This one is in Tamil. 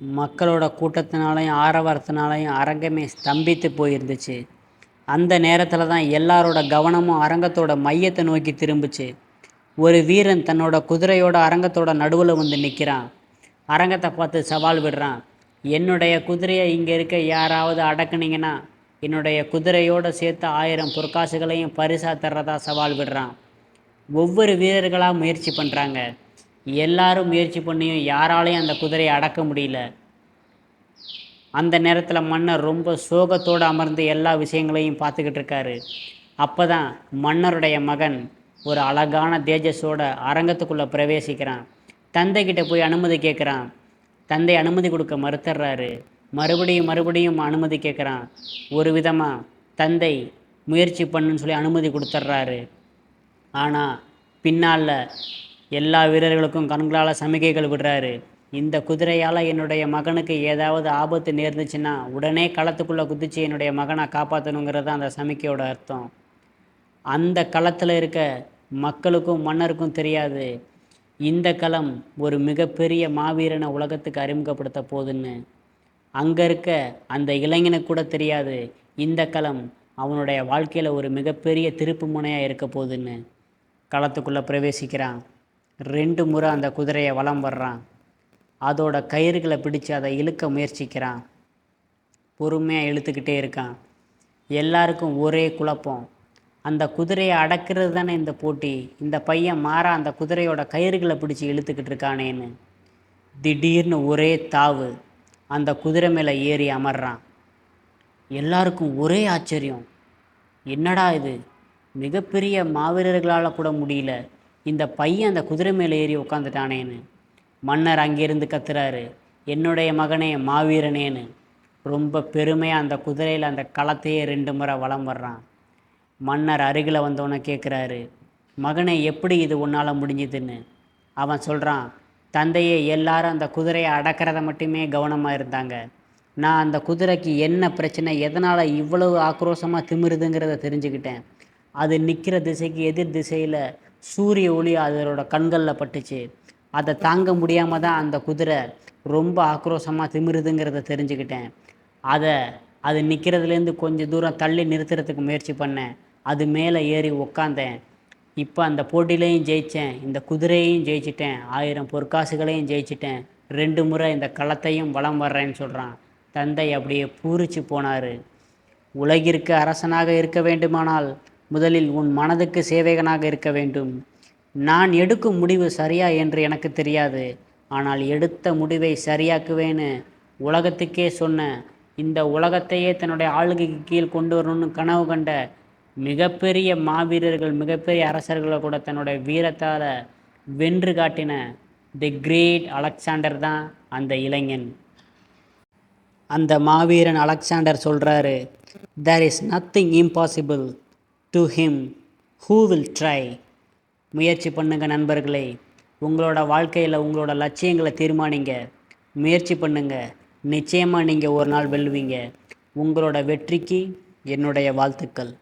மக்களோட கூட்டத்தினாலையும் ஆரவாரத்தினாலையும் அரங்கமே ஸ்தம்பித்து போயிருந்துச்சு. அந்த நேரத்தில் தான் எல்லாரோட கவனமும் அரங்கத்தோட மையத்தை நோக்கி திரும்புச்சு. ஒரு வீரன் தன்னோட குதிரையோட அரங்கத்தோட நடுவில் வந்து நிற்கிறான் அரங்கத்தை பார்த்து சவால் விடுறான். என்னுடைய குதிரையை இங்கே இருக்க யாராவது அடக்குனீங்கன்னா என்னுடைய குதிரையோடு சேர்த்து ஆயிரம் பொற்காசுகளையும் பரிசா தர்றதா சவால் விடுறான். ஒவ்வொரு வீரர்களாக முயற்சி பண்ணுறாங்க எல்லாரும் முயற்சி பண்ணியும் யாராலையும் அந்த குதிரையை அடக்க முடியல. அந்த நேரத்தில் மன்னர் ரொம்ப சோகத்தோடு அமர்ந்து எல்லா விஷயங்களையும் பார்த்துக்கிட்டு இருக்காரு. அப்போ தான் மன்னருடைய மகன் ஒரு அழகான தேஜஸோட அரங்கத்துக்குள்ளே பிரவேசிக்கிறான். தந்தைக்கிட்ட போய் அனுமதி கேட்குறான் தந்தை அனுமதி கொடுக்க மறுத்துடுறாரு மறுபடியும் மறுபடியும் அனுமதி கேட்குறான் ஒரு விதமாக தந்தை முயற்சி பண்ணுன்னு சொல்லி அனுமதி கொடுத்துட்றாரு ஆனால் பின்னால் எல்லா வீரர்களுக்கும் கண்களால் சமிகைகள் விடுறாரு. இந்த குதிரையால் என்னுடைய மகனுக்கு ஏதாவது ஆபத்து நேர்ந்துச்சுன்னா உடனே களத்துக்குள்ளே குதிச்சு என்னுடைய மகனை காப்பாற்றணுங்கிறது அந்த சமிக்கையோட அர்த்தம். அந்த களத்தில் இருக்க மக்களுக்கும் மன்னருக்கும் தெரியாது. இந்த களம் ஒரு மிகப்பெரிய மாவீரனை உலகத்துக்கு அறிமுகப்படுத்த போகுதுன்னு அங்கே இருக்க அந்த இளைஞனுக்கு கூட தெரியாது. இந்த களம் அவனுடைய வாழ்க்கையில் ஒரு மிகப்பெரிய திருப்பு முனையாக இருக்க போகுதுன்னு களத்துக்குள்ளே பிரவேசிக்கிறான். ரெண்டு முறை அந்த குதிரையை வலம் வர்றான். அதோட கயிறுகளை பிடிச்சு அதை இழுக்க முயற்சிக்கிறான். பொறுமையாக இழுத்துக்கிட்டே இருக்கான். எல்லாருக்கும் ஒரே குழப்பம். அந்த குதிரையை அடக்கிறது தானே இந்த போட்டி? இந்த பையன் மாறா அந்த குதிரையோட கயிறுகளை பிடிச்சி இழுத்துக்கிட்டு இருக்கானேன்னு. திடீர்னு ஒரே தாவு. அந்த குதிரை மேலே ஏறி அமர்றான். எல்லாருக்கும் ஒரே ஆச்சரியம். என்னடா இது? மிகப்பெரிய மாவீரர்களால் கூட முடியல. இந்த பையன் அந்த குதிரை மேலே ஏறி உட்காந்துட்டானேன்னு மன்னர் அங்கேருந்து கத்துறாரு என்னுடைய மகனே மாவீரனேன்னு. ரொம்ப பெருமையாக அந்த குதிரையில் அந்த களத்தையே ரெண்டு முறை வளம் வர்றான். மன்னர் அருகில் வந்தவனை கேட்குறாரு மகனே எப்படி இது உன்னால் முடிஞ்சுதுன்னு? அவன் சொல்கிறான் தந்தையே எல்லாரும் அந்த குதிரையை அடக்கிறத மட்டுமே கவனமாக இருந்தாங்க. நான் அந்த குதிரைக்கு என்ன பிரச்சனை எதனால் இவ்வளவு ஆக்ரோஷமாக திமிருதுங்கிறத தெரிஞ்சுக்கிட்டேன். அது நிற்கிற திசைக்கு எதிர் திசையில் சூரிய ஒளி அதோட கண்களில் பட்டுச்சு. அதை தாங்க முடியாமல் தான் அந்த குதிரை ரொம்ப ஆக்ரோஷமாக திமிருதுங்கிறத தெரிஞ்சுக்கிட்டேன். அதை அது நிற்கிறதுலேருந்து கொஞ்சம் தூரம் தள்ளி நிறுத்துறதுக்கு முயற்சி பண்ணேன். அது மேலே ஏறி உக்காந்தேன். இப்போ அந்த போட்டியிலையும் ஜெயித்தேன் இந்த குதிரையையும் ஜெயிச்சிட்டேன். ஆயிரம் பொற்காசுகளையும் ஜெயிச்சிட்டேன். ரெண்டு முறை இந்த களத்தையும் வலம் வர்றேன்னு சொல்கிறான் தந்தை அப்படியே பூரிச்சு போனார். உலகிற்கு அரசனாக இருக்க வேண்டுமானால் முதலில் உன் மனதுக்கு சேவகனாக இருக்க வேண்டும். நான் எடுக்கும் முடிவு சரியா என்று எனக்கு தெரியாது. ஆனால் எடுத்த முடிவை சரியாக்குவேன்னு உலகத்துக்கே சொன்ன இந்த உலகத்தையே தன்னுடைய ஆளுகைக்கு கீழ் கொண்டு வரணும்னு கனவு கண்ட மிகப்பெரிய மாவீரர்கள் மிகப்பெரிய அரசர்களை கூட தன்னுடைய வீரத்தால் வென்று காட்டின தி கிரேட் அலெக்சாண்டர் தான் அந்த இளைஞன். அந்த மாவீரன் அலெக்சாண்டர் சொல்கிறாரு there is nothing impossible to him who will try முயற்சி பண்ணுங்கள் நண்பர்களே. உங்களோட வாழ்க்கையில் உங்களோட லட்சியங்களை தீர்மானிங்க. முயற்சி பண்ணுங்கள் நிச்சயமாக நீங்கள் ஒரு நாள் வெல்லுவீங்க உங்களோட வெற்றிக்கு என்னுடைய வாழ்த்துக்கள்.